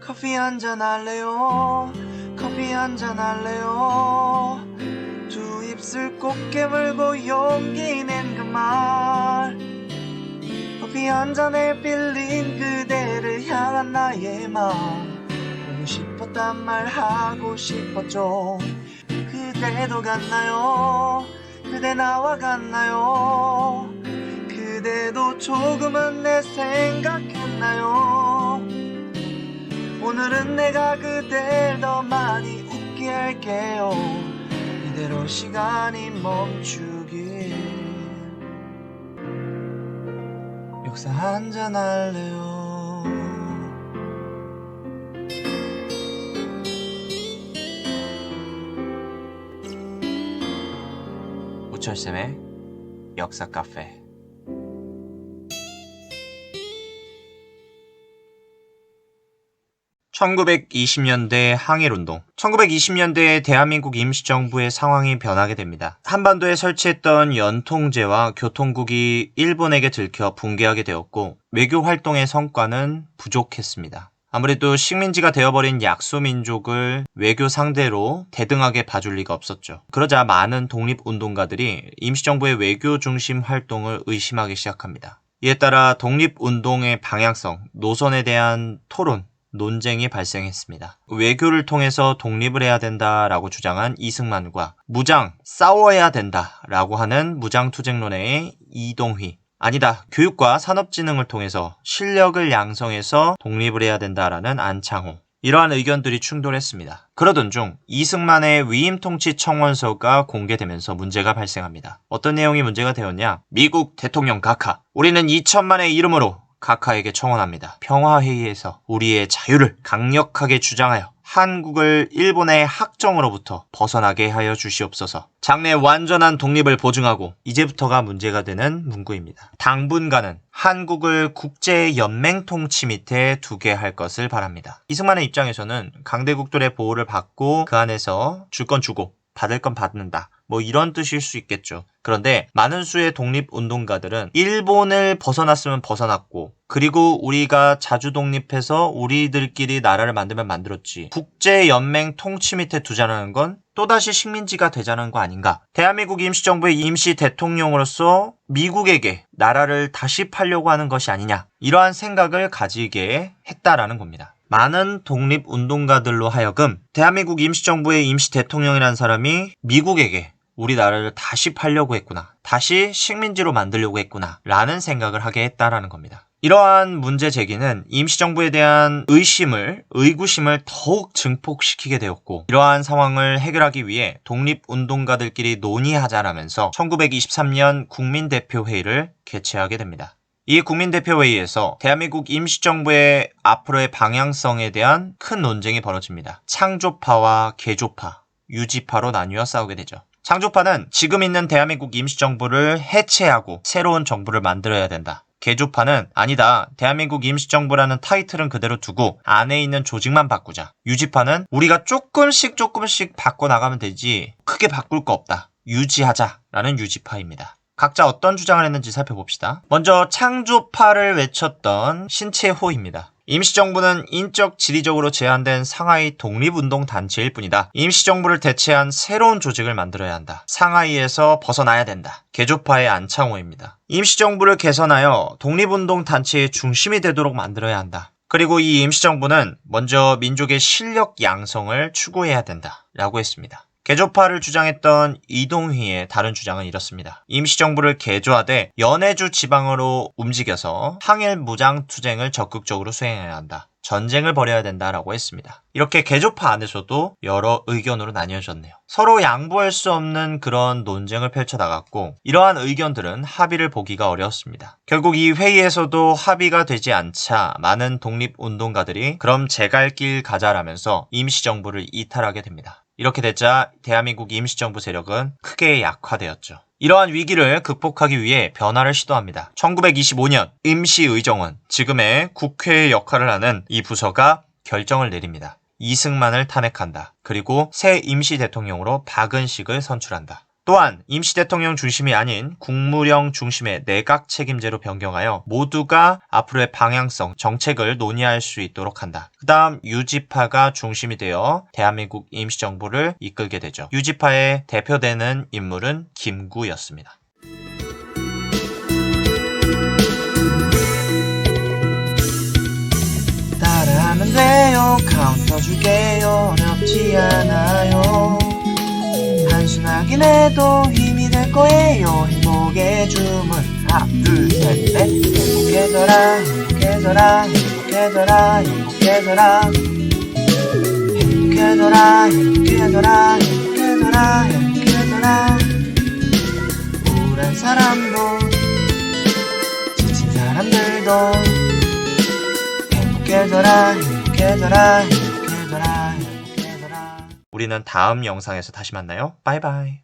커피 한잔 할래요? 커피 한잔 할래요? 두 입술 꼭 깨물고 용기 낸 그 말. 커피 한 잔에 빌린 그대를 향한 나의 마음. 보고 싶었단 말 하고 싶었죠. 그대도 같나요? 그대 나와 같나요? 그대도 조금은 내 생각했나요 오늘은 내가 그댈 더 많이 웃게 할게요. 이대로 시간이 멈추길. 역사 한잔 할래요? 우철쌤의 역사 카페 (1920년대) 항일운동 1920년대에 대한민국 임시정부의 상황이 변하게 됩니다. 한반도에 설치했던 연통제와 교통국이 일본에게 들켜 붕괴하게 되었고 외교 활동의 성과는 부족했습니다. 아무래도 식민지가 되어버린 약소민족을 외교 상대로 대등하게 봐줄 리가 없었죠. 그러자 많은 독립운동가들이 임시정부의 외교 중심 활동을 의심하기 시작합니다. 이에 따라 독립운동의 방향성, 노선에 대한 토론, 논쟁이 발생했습니다. 외교를 통해서 독립을 해야 된다라고 주장한 이승만과 무장, 싸워야 된다라고 하는 무장투쟁론의 이동휘, 아니다. 교육과 산업진흥을 통해서 실력을 양성해서 독립을 해야 된다라는 안창호. 이러한 의견들이 충돌했습니다. 그러던 중 이승만의 위임 통치 청원서가 공개되면서 문제가 발생합니다. 어떤 내용이 문제가 되었냐? 미국 대통령 각하. 우리는 2천만의 이름으로 각하에게 청원합니다. 평화회의에서 우리의 자유를 강력하게 주장하여 한국을 일본의 학정으로부터 벗어나게 하여 주시옵소서. 장래 완전한 독립을 보증하고 이제부터가 문제가 되는 문구입니다. 당분간은 한국을 국제 연맹 통치 밑에 두게 할 것을 바랍니다. 이승만의 입장에서는 강대국들의 보호를 받고 그 안에서 줄 건 주고 받을 건 받는다. 뭐 이런 뜻일 수 있겠죠. 그런데 많은 수의 독립운동가들은 일본을 벗어났으면 벗어났고 그리고 우리가 자주 독립해서 우리들끼리 나라를 만들면 만들었지. 국제연맹 통치 밑에 두자는 건 또다시 식민지가 되자는 거 아닌가. 대한민국 임시정부의 임시 대통령으로서 미국에게 나라를 다시 팔려고 하는 것이 아니냐. 이러한 생각을 가지게 했다라는 겁니다. 많은 독립운동가들로 하여금 대한민국 임시정부의 임시 대통령이라는 사람이 미국에게 우리나라를 다시 팔려고 했구나. 다시 식민지로 만들려고 했구나. 라는 생각을 하게 했다라는 겁니다. 이러한 문제 제기는 임시정부에 대한 의심을, 의구심을 더욱 증폭시키게 되었고, 이러한 상황을 해결하기 위해 독립운동가들끼리 논의하자라면서 1923년 국민대표회의를 개최하게 됩니다. 이 국민대표회의에서 대한민국 임시정부의 앞으로의 방향성에 대한 큰 논쟁이 벌어집니다. 창조파와 개조파, 유지파로 나뉘어 싸우게 되죠. 창조파는 지금 있는 대한민국 임시정부를 해체하고 새로운 정부를 만들어야 된다. 개조파는 아니다. 대한민국 임시정부라는 타이틀은 그대로 두고 안에 있는 조직만 바꾸자. 유지파는 우리가 조금씩 조금씩 바꿔나가면 되지 크게 바꿀 거 없다. 유지하자라는 유지파입니다. 각자 어떤 주장을 했는지 살펴봅시다. 먼저 창조파를 외쳤던 신채호입니다. 임시정부는 인적 지리적으로 제한된 상하이 독립운동 단체일 뿐이다. 임시정부를 대체한 새로운 조직을 만들어야 한다. 상하이에서 벗어나야 된다. 개조파의 안창호입니다. 임시정부를 개선하여 독립운동 단체의 중심이 되도록 만들어야 한다. 그리고 이 임시정부는 먼저 민족의 실력 양성을 추구해야 된다. 라고 했습니다. 개조파를 주장했던 이동휘의 다른 주장은 이렇습니다. 임시정부를 개조하되 연해주 지방으로 움직여서 항일 무장 투쟁을 적극적으로 수행해야 한다. 전쟁을 벌여야 된다라고 했습니다. 이렇게 개조파 안에서도 여러 의견으로 나뉘어졌네요. 서로 양보할 수 없는 그런 논쟁을 펼쳐나갔고 이러한 의견들은 합의를 보기가 어려웠습니다. 결국 이 회의에서도 합의가 되지 않자 많은 독립운동가들이 그럼 제갈 길 가자라면서 임시정부를 이탈하게 됩니다. 이렇게 되자 대한민국 임시정부 세력은 크게 약화되었죠. 이러한 위기를 극복하기 위해 변화를 시도합니다. 1925년 임시의정원, 지금의 국회의 역할을 하는 이 부서가 결정을 내립니다. 이승만을 탄핵한다. 그리고 새 임시 대통령으로 박은식을 선출한다. 또한 임시 대통령 중심이 아닌 국무령 중심의 내각 책임제로 변경하여 모두가 앞으로의 방향성, 정책을 논의할 수 있도록 한다. 그 다음 유지파가 중심이 되어 대한민국 임시정부를 이끌게 되죠. 유지파의 대표되는 인물은 김구였습니다. 따라하면 돼요 카운터 줄게요 어렵지 해도 힘이 될 거예요. 행복의 주문 하나 둘셋넷. 행복해져라 행복해져라 행복해져라 행복해져라. 행복해져라 행복해져라 행복해져라 행복해져라. 우울한 사람도 지친 사람들도. 행복해져라 행복해져라 행복해져라. 우리는 다음 영상에서 다시 만나요. 바이바이